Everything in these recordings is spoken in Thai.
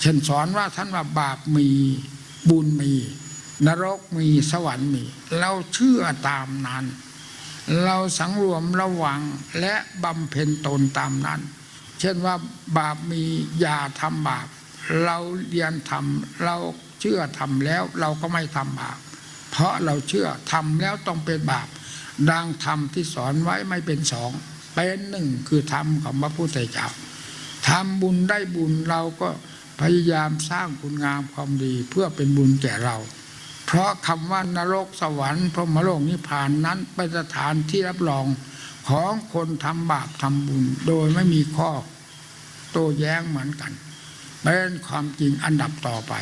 เช่นสอนว่าท่านว่าบาปมีบุญมี นรกมีสวรรค์มี เราเชื่อตามนั้น เราสังรวมระวังและบำเพ็ญตนตามนั้น เช่นว่าบาปมีอย่าทำบาป เราเรียนทำเราเชื่อทำแล้วเราก็ไม่ทำบาป เพราะเราเชื่อทำแล้วต้องเป็นบาป ดังธรรมที่สอนไว้ไม่เป็นสองเป็นหนึ่งคือธรรมของพระพุทธเจ้าทำบุญได้บุญเราก็ พยายามสร้างคุณงามความดีเพื่อเป็นบุญแก่เรา เพราะคำว่านรกสวรรค์พรหมโลกนิพพานนั้นเป็นสถานที่รับรองของคนทำบาปทำบุญ โดยไม่มีข้อโต้แย้งเหมือนกันเป็นความจริงอันดับต่อไป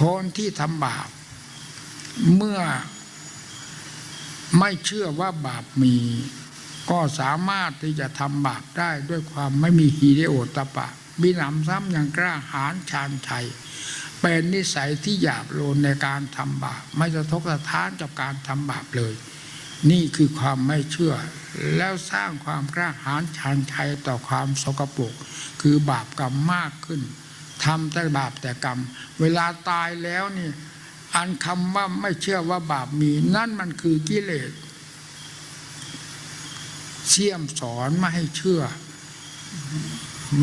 คนที่ทำบาป เมื่อไม่เชื่อว่าบาปมี ก็สามารถที่จะทำบาปได้ด้วยความไม่มีฮีริโอตตปปะ มีหนำซ้ำอย่างกล้าหาญชาญชัย เป็นนิสัยที่หยาบโลนในการทำบาปไม่สะทกสะท้านกับการทำบาปเลย นี่คือความไม่เชื่อ แล้วสร้างความกล้าหาญชาญชัยต่อความสกปรกคือบาปกรรมมากขึ้นทำแต่บาปแต่กรรม เวลาตายแล้วนี่อันคำว่าไม่เชื่อว่าบาปมี นั่นมันคือกิเลสเสี่ยมสอนไม่ให้เชื่อ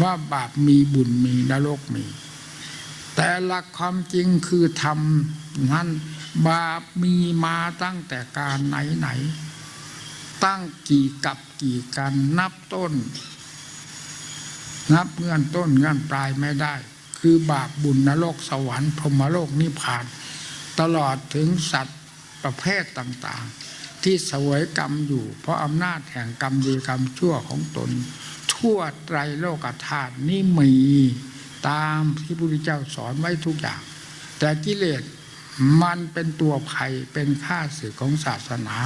ว่าบาปมีบุญมีนรกมี แต่หลักความจริงคือทำนั้นบาปมีมาตั้งแต่การไหนไหน ตั้งกี่กับกี่กันนับต้น นับเงื่อนต้นเงื่อนปลายไม่ได้ คือบาปบุญนรกสวรรค์พรหมโลกนิพพาน ตลอดถึงสัตว์ประเภทต่างๆ ที่สวยกรรมอยู่ เพราะอำนาจแห่งกรรมดีกรรมชั่วของตน ทั่วไตรโลกธาตุนี่มีตามที่พระพุทธเจ้าสอนไว้ทุกอย่าง แต่กิเลสมันเป็นตัวภัยเป็นข้าศึกของศาสนา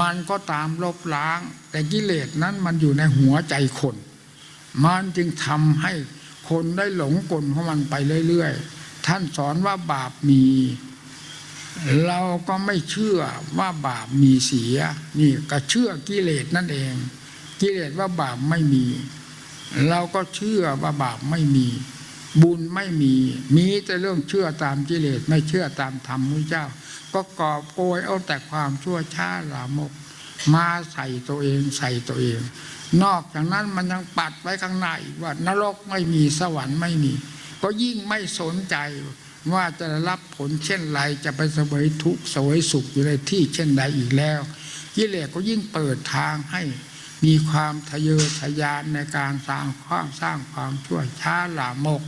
มันก็ตามลบล้าง แต่กิเลสนั้นมันอยู่ในหัวใจคน มันจึงทำให้คนได้หลงกลของมันไปเรื่อย ๆ ท่านสอนว่าบาปมี เราก็ไม่เชื่อว่าบาปมีเสีย นี่ก็เชื่อกิเลสนั่นเอง กิเลสว่าบาปไม่มี เราก็เชื่อว่าบาปไม่มี บุญไม่มี มีแต่เรื่องเชื่อตามกิเลสไม่เชื่อตามธรรมพระเจ้า ก็กอบโกยเอาแต่ความชั่วช้าลามก มาใส่ตัวเองใส่ตัวเอง นอกจากนั้นมันยังปัดไว้ข้างในว่านรกไม่มีสวรรค์ไม่มี ก็ยิ่งไม่สนใจ ว่าจะรับผลเช่นไรจะไปสวยทุกข์สวยสุขอยู่ในที่เช่นใดอีกแล้วกิเลสก็ยิ่งเปิดทางให้มีความทะเยอทะยานในการสร้างความสร้างความชั่วช้าหลามก